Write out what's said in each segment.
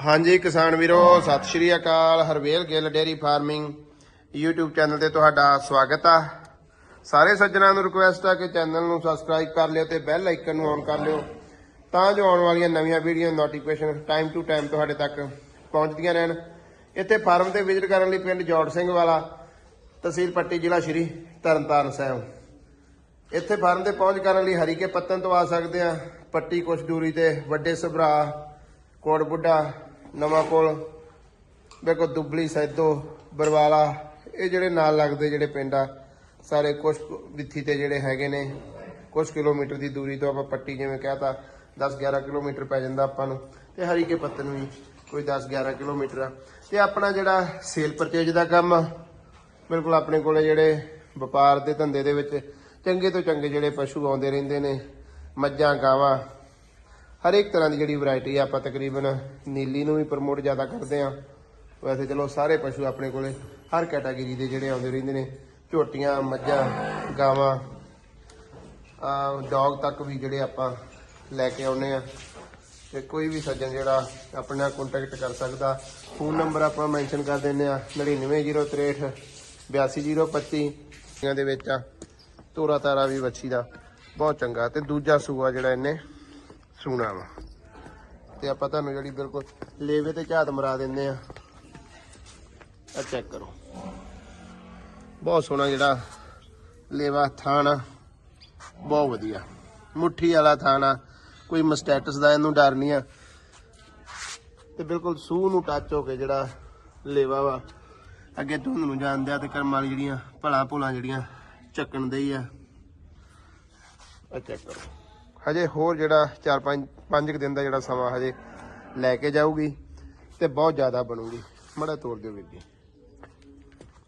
ਹਾਂਜੀ, ਕਿਸਾਨ ਵੀਰੋ, Sat Sri Akal. Harvel Gill dairy farming YouTube channel ਤੇ ਤੁਹਾਡਾ ਸਵਾਗਤ ਆ। ਸਾਰੇ ਸੱਜਣਾਂ ਨੂੰ ਰਿਕੁਐਸਟ ਆ ਕਿ ਚੈਨਲ ਨੂੰ ਸਬਸਕ੍ਰਾਈਬ ਕਰ ਲਿਓ ਤੇ ਬੈਲ ਆਈਕਨ ਨੂੰ ਔਨ ਕਰ ਲਿਓ ਤਾਂ ਜੋ ਆਉਣ ਵਾਲੀਆਂ ਨਵੀਆਂ video notification time to time ਤੁਹਾਡੇ ਤੱਕ ਪਹੁੰਚਦੀਆਂ ਰਹਿਣ। ਇੱਥੇ ਫਾਰਮ ਤੇ ਵਿਜ਼ਿਟ ਕਰਨ ਲਈ ਪਿੰਡ ਜੋੜ ਸਿੰਘ ਵਾਲਾ, ਤਹਿਸੀਲ ਪੱਟੀ ਜ਼ਿਲ੍ਹਾ ਸ਼੍ਰੀ ਤਰਨਤਾਰਨ ਸਾਹਿਬ। ਇੱਥੇ ਫਾਰਮ ਤੇ ਪਹੁੰਚ ਕਰਨ ਲਈ ਹਰੀਕੇ ਪੱਤਨ ਤੋਂ ਆ ਸਕਦੇ ਆ। ਪੱਟੀ ਕੁਛ ਦੂਰੀ ਤੇ, ਵੱਡੇ ਸਭਰਾ ਕੋਟ ਬੁੱਢਾ ਨਵਾਂ ਕੋਲ ਦੇਖੋ ਦੁਬਲੀ ਸੈਦੋ, ਬਰਵਾਲਾ, ਇਹ ਜਿਹੜੇ ਨਾਲ ਲੱਗਦੇ ਜਿਹੜੇ ਪਿੰਡ ਆ, ਸਾਰੇ ਕੁਛ ਵਿੱਥੀ ਤੇ ਜਿਹੜੇ ਹੈਗੇ ਨੇ, ਕੁਛ ਕਿਲੋਮੀਟਰ ਦੀ ਦੂਰੀ ਤੋਂ ਆਪਾਂ ਪੱਟੀ ਜਿਵੇਂ ਕਹਤਾ 10 11 ਕਿਲੋਮੀਟਰ ਪੈ ਜਾਂਦਾ ਆਪਾਂ ਨੂੰ, ਤੇ ਹਰੀਕੇ ਪੱਤਨ ਵੀ ਕੋਈ 10 11 ਕਿਲੋਮੀਟਰ ਆ। ਤੇ ਆਪਣਾ ਜਿਹੜਾ ਸੇਲ ਪਰਚੇਜ ਦਾ ਕੰਮ ਆ, ਬਿਲਕੁਲ ਆਪਣੇ ਕੋਲੇ ਜਿਹੜੇ ਵਪਾਰ ਦੇ ਧੰਦੇ ਦੇ ਵਿੱਚ, ਚੰਗੇ ਤੋਂ ਚੰਗੇ ਜਿਹੜੇ ਪਸ਼ੂ ਆਉਂਦੇ ਰਹਿੰਦੇ ਨੇ, ਮੱਝਾਂ, ਗਾਵਾਂ ਹਰ ਇੱਕ ਤਰ੍ਹਾਂ ਦੀ ਜਿਹੜੀ ਵੈਰਾਈਟੀ ਆ, ਆਪਾਂ ਤਕਰੀਬਨ ਨੀਲੀ ਨੂੰ ਵੀ ਪ੍ਰਮੋਟ ਜ਼ਿਆਦਾ ਕਰਦੇ ਆ। ਵੈਸੇ ਚਲੋ ਸਾਰੇ ਪਸ਼ੂ ਆਪਣੇ ਕੋਲੇ ਹਰ ਕੈਟਾਗਰੀ ਦੇ ਜਿਹੜੇ ਆਉਂਦੇ ਰਹਿੰਦੇ ਨੇ। ਝੋਟੀਆਂ, ਮੱਝਾਂ, ਗਾਵਾਂ ਆ ਡੌਗ ਤੱਕ ਵੀ ਜਿਹੜੇ ਆਪਾਂ ਲੈ ਕੇ ਆਉਨੇ ਆ। ਤੇ ਕੋਈ ਵੀ ਸੱਜਣ ਜਿਹੜਾ ਆਪਣੇ ਨਾਲ ਕੰਟੈਕਟ ਕਰ ਸਕਦਾ। ਫੋਨ ਨੰਬਰ ਆਪਾਂ ਮੈਂਸ਼ਨ ਕਰ ਦਿੰਨੇ ਆ। 99063 82025 ਇਹਨਾਂ ਦੇ ਵਿੱਚ ਆ, ਤੋਰਾ ਤਾਰਾ ਵੀ ਵੱਛੀ ਦਾ। ਬਹੁਤ ਚੰਗਾ। ਤੇ ਦੂਜਾ ਸੂਆ ਜਿਹੜਾ ਇਹਨੇ ਸੂਣਾ ਵਾ। ਤੇ ਆਪਾਂ ਤੁਹਾਨੂੰ ਜਿਹੜੀ ਬਿਲਕੁਲ ਲੇਵੇ ਤੇ ਝਾਤ ਮਰਾ ਦਿੰਦੇ ਆ। ਆ ਚੈੱਕ ਕਰੋ। ਬਹੁਤ ਸੋਹਣਾ ਜਿਹੜਾ ਲੇਵਾ ਥਾਣ ਆ। ਬਹੁਤ ਵਧੀਆ। ਮੁੱਠੀ ਵਾਲਾ ਥਾਣ ਆ। ਕੋਈ ਮਸਟੈਟਸ ਦਾ ਇਹਨੂੰ ਡਰ ਨਹੀਂ ਆ। ਤੇ ਬਿਲਕੁਲ ਸੂਹ ਨੂੰ ਟੱਚ ਹੋ ਕੇ ਜਿਹੜਾ ਲੇਵਾ ਵਾ, ਅੱਗੇ ਧੁੰਦ ਨੂੰ ਜਾਂਦੇ ਆ ਤੇ ਕਰਮ ਵਾਲੀ ਜਿਹੜੀਆਂ ਭਲਾ ਭੁਲਾ ਜਿਹੜੀਆਂ ਚੱਕਣ ਦੇ ਹੀ ਆ। ਆ ਚੈੱਕ ਕਰੋ। ਹਜੇ ਹੋਰ ਜਿਹੜਾ 4-5 5 ਦਿਨ ਦਾ ਜਿਹੜਾ ਸਮਾਂ ਹਜੇ ਲੈ ਕੇ ਜਾਊਗੀ ਤੇ ਬਹੁਤ ਜ਼ਿਆਦਾ ਬਣੂਗੀ। ਮੜਾ ਤੋੜ ਦਿਓ ਵੀਰ ਜੀ।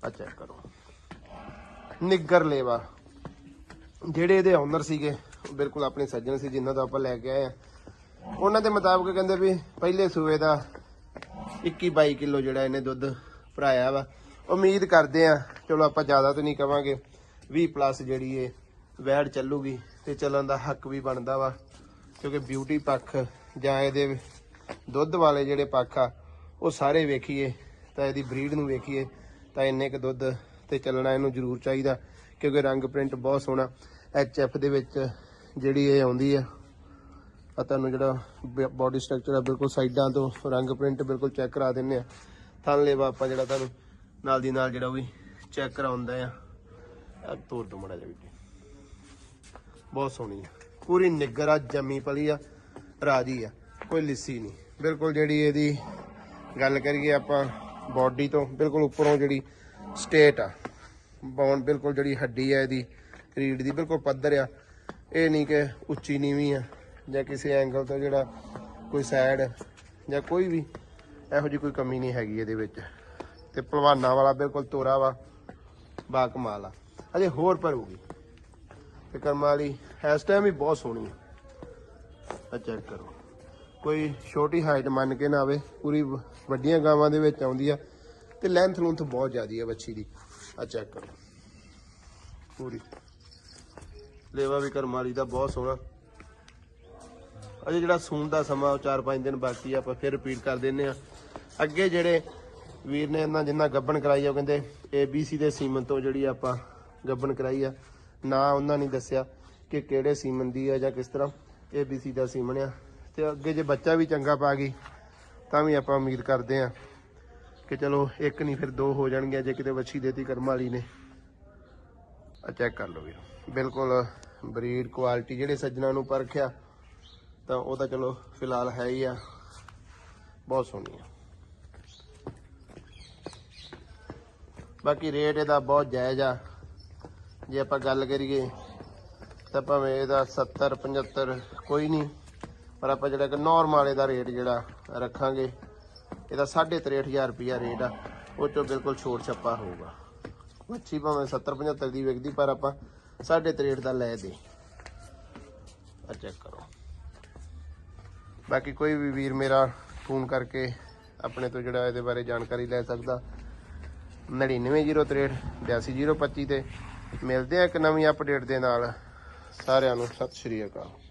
ਆ ਚੈੱਕ ਕਰੋ। ਨਿੱਗਰ ਲੇਵਾ। ਜਿਹੜੇ ਇਹਦੇ ਓਨਰ ਸੀਗੇ, ਉਹ ਬਿਲਕੁਲ ਆਪਣੇ ਸੱਜਣ ਸੀ, ਜਿਨ੍ਹਾਂ ਦਾ ਆਪਾਂ ਲੈ ਕੇ ਆਏ ਆ। ਉਹਨਾਂ ਦੇ ਮੁਤਾਬਕ ਕਹਿੰਦੇ ਵੀ ਪਹਿਲੇ ਸੂਏ ਦਾ 21 22 ਕਿਲੋ ਜਿਹੜਾ ਇਹਨੇ ਦੁੱਧ ਭਰਾਇਆ ਵਾ। ਉਮੀਦ ਕਰਦੇ ਆ, ਚਲੋ ਆਪਾਂ ਜ਼ਿਆਦਾ ਤਾਂ ਨਹੀਂ ਕਵਾਂਗੇ 20 ਪਲੱਸ ਜਿਹੜੀ ਇਹ ਵੈੜ ਚੱਲੂਗੀ ਤੇ ਚੱਲਣ ਦਾ ਹੱਕ ਵੀ ਬਣਦਾ ਵਾ, ਕਿਉਂਕਿ ਬਿਊਟੀ ਪੱਖ ਜਾਂ ਇਹਦੇ ਦੁੱਧ ਵਾਲੇ ਜਿਹੜੇ ਪੱਖ ਆ, ਉਹ ਸਾਰੇ ਵੇਖੀਏ, ਤਾਂ ਇਹਦੀ ਬਰੀਡ ਨੂੰ ਵੇਖੀਏ, ਤਾਂ ਇੰਨੇ ਕ ਦੁੱਧ ਤੇ ਚੱਲਣਾ ਇਹਨੂੰ ਜ਼ਰੂਰ ਚਾਹੀਦਾ, ਕਿਉਂਕਿ ਰੰਗ ਪ੍ਰਿੰਟ ਬਹੁਤ ਸੋਹਣਾ। ਐਫ ਦੇ ਵਿੱਚ ਜਿਹੜੀ ਇਹ ਆਉਂਦੀ ਆ ਆ ਤੁਹਾਨੂੰ ਜਿਹੜਾ ਬਾਡੀ ਸਟਰਕਚਰ ਆ, ਬਿਲਕੁਲ ਸਾਈਡਾਂ ਤੋਂ ਰੰਗ ਪ੍ਰਿੰਟ ਬਿਲਕੁਲ ਚੈੱਕ ਕਰਾ ਦਿੰਨੇ ਆ। ਥੱਲੇ ਵਾ ਆਪਾਂ ਜਿਹੜਾ ਤੁਹਾਨੂੰ ਨਾਲ ਦੀ ਨਾਲ ਜਿਹੜਾ ਉਹ ਵੀ ਚੈੱਕ ਕਰਾਉਂਦਾ ਆ। ਆ ਤੋੜ ਦੋ ਮੜਾ ਜਾ ਵੀ ਬਹੁਤ ਸੋਹਣੀ ਆ। ਪੂਰੀ ਨਿੱਗਰ ਆ, ਜੰਮੀ ਪਲੀ ਆ, ਰਾਜੀ ਆ। ਕੋਈ ਲਿੱਸੀ ਨਹੀਂ। ਬਿਲਕੁਲ ਜਿਹੜੀ ਇਹਦੀ ਗੱਲ ਕਰੀਏ ਆਪਾਂ ਬਾਡੀ ਤੋਂ, ਬਿਲਕੁਲ ਉੱਪਰੋਂ ਜਿਹੜੀ ਸਟੇਟ ਆ। ਬੌਨ ਬਿਲਕੁਲ ਜਿਹੜੀ ਹੱਡੀ ਆ ਇਹਦੀ ਰੀੜ ਦੀ, ਬਿਲਕੁਲ ਪੱਧਰ ਆ। ਇਹ ਨਹੀਂ ਕਿ ਉੱਚੀ ਨੀਵੀਂ ਆ ਜਾਂ ਕਿਸੇ ਐਂਗਲ ਤੋਂ ਜਿਹੜਾ ਕੋਈ ਸਾਈਡ ਜਾਂ ਕੋਈ ਵੀ ਇਹੋ ਜਿਹੀ ਕੋਈ ਕਮੀ ਨਹੀਂ ਹੈਗੀ ਇਹਦੇ ਵਿੱਚ। ਤੇ ਪਹਿਲਵਾਨਾਂ ਵਾਲਾ ਬਿਲਕੁਲ ਤੋਰਾ ਵਾ ਬਾ ਕਮਾਲ ਆ। ਅਜੇ ਹੋਰ ਭਰੂਗੀ। ਤੇ ਕਰਮਾਂ ਵਾਲੀ ਇਸ ਟਾਈਮ ਵੀ ਬਹੁਤ ਸੋਹਣੀ ਆ ਆ ਚੈੱਕ ਕਰੋ। ਕੋਈ ਛੋਟੀ ਹਾਈਟ ਮੰਨ ਕੇ ਨਾ ਆਵੇ, ਪੂਰੀ ਵੱਡੀਆਂ ਗਾਵਾਂ ਦੇ ਵਿੱਚ ਆਉਂਦੀ ਆ ਤੇ ਲੈਂਥ ਲੂੰਥ ਬਹੁਤ ਜ਼ਿਆਦੀ ਆ ਬੱਚੀ ਦੀ। ਆ ਚੈੱਕ ਕਰੋ। ਪੂਰੀ। ਲੇਵਾ ਵੀ ਕਰਮਾਲੀ ਦਾ ਬਹੁਤ ਸੋਹਣਾ। ਅਜੇ ਜਿਹੜਾ ਸੂਣ ਦਾ ਸਮਾਂ, ਉਹ 4-5 ਦਿਨ ਬਾਕੀ ਆ, ਆਪਾਂ ਫਿਰ ਰਿਪੀਟ ਕਰ ਦਿੰਨੇ ਆ ਅੱਗੇ ਜਿਹੜੇ ਵੀਰ ਨੇ ਇਹਨਾਂ ਜਿੰਨਾ ਗੱਬਣ ਕਰਾਈ ਆ, ਉਹ ਕਹਿੰਦੇ ABC ਦੇ ਸੀਮਨ ਤੋਂ ਜਿਹੜੀ ਆਪਾਂ ਗੱਬਣ ਕਰਾਈ ਆ ਨਾ ਉਹਨਾਂ ਨੇ ਦੱਸਿਆ ਕਿ ਕਿਹੜੇ ਸੀਮਨ ਦੀ ਆ ਜਾਂ ਕਿਸ ਤਰ੍ਹਾਂ ABC ਦਾ ਸੀਮਨ ਆ। ਤੇ ਅੱਗੇ ਜੇ ਬੱਚਾ ਵੀ ਚੰਗਾ ਪਾ ਗਈ, ਤਾਂ ਵੀ ਆਪਾਂ ਉਮੀਦ ਕਰਦੇ ਆ ਕਿ ਚਲੋ ਇੱਕ ਨਹੀਂ, ਫਿਰ ਦੋ ਹੋ ਜਾਣਗੇ ਜੇ ਕਿਤੇ ਵੱਛੀ ਦੇਤੀ ਕਰਮ ਵਾਲੀ ਨੇ। ਆ ਚੈੱਕ ਕਰ ਲਓ ਵੀਰ। ਬਿਲਕੁਲ ਬਰੀਡ ਕੁਆਲਿਟੀ ਜਿਹੜੇ ਸੱਜਣਾ ਨੂੰ ਪਰਖਿਆ ਤਾਂ ਉਹ ਤਾਂ ਚਲੋ ਫਿਲਹਾਲ ਹੈ ਹੀ ਆ। ਬਹੁਤ ਸੋਹਣੀ ਆ। ਬਾਕੀ ਰੇਟ ਇਹਦਾ ਬਹੁਤ ਜਾਇਜ਼ ਆ। ਜੇ ਆਪਾਂ ਗੱਲ ਕਰੀਏ ਤਾਂ ਭਾਵੇਂ ਇਹਦਾ 70 75 ਕੋਈ ਨਹੀਂ, ਪਰ ਆਪਾਂ ਜਿਹੜਾ ਕਿ ਨਾਰਮਲ ਇਹਦਾ ਰੇਟ ਜਿਹੜਾ ਰੱਖਾਂਗੇ, ਇਹਦਾ 63500 ਰੁਪਿਆ ਰੇਟ ਆ, ਉਹ ਚੋਂ ਬਿਲਕੁਲ ਛੋਟ ਛੱਪਾ ਹੋਊਗਾ। ਮੱਛੀ ਭਾਵੇਂ 70 75 ਦੀ ਵਿਕਦੀ, ਪਰ ਆਪਾਂ 63 ਦਾ ਲੈ ਦੇ। ਆ ਚੈੱਕ ਕਰੋ। ਬਾਕੀ ਕੋਈ ਵੀ ਵੀਰ ਮੇਰਾ ਫੋਨ ਕਰਕੇ ਆਪਣੇ ਤੋਂ ਜਿਹੜਾ ਇਹਦੇ ਬਾਰੇ ਜਾਣਕਾਰੀ ਲੈ ਸਕਦਾ। 99063 82025 ਤੇ ਮਿਲਦੇ ਆ ਇੱਕ ਨਵੀਂ ਅਪਡੇਟ ਦੇ ਨਾਲ। ਸਾਰਿਆਂ ਨੂੰ ਸਤਿ ਸ਼੍ਰੀ ਅਕਾਲ।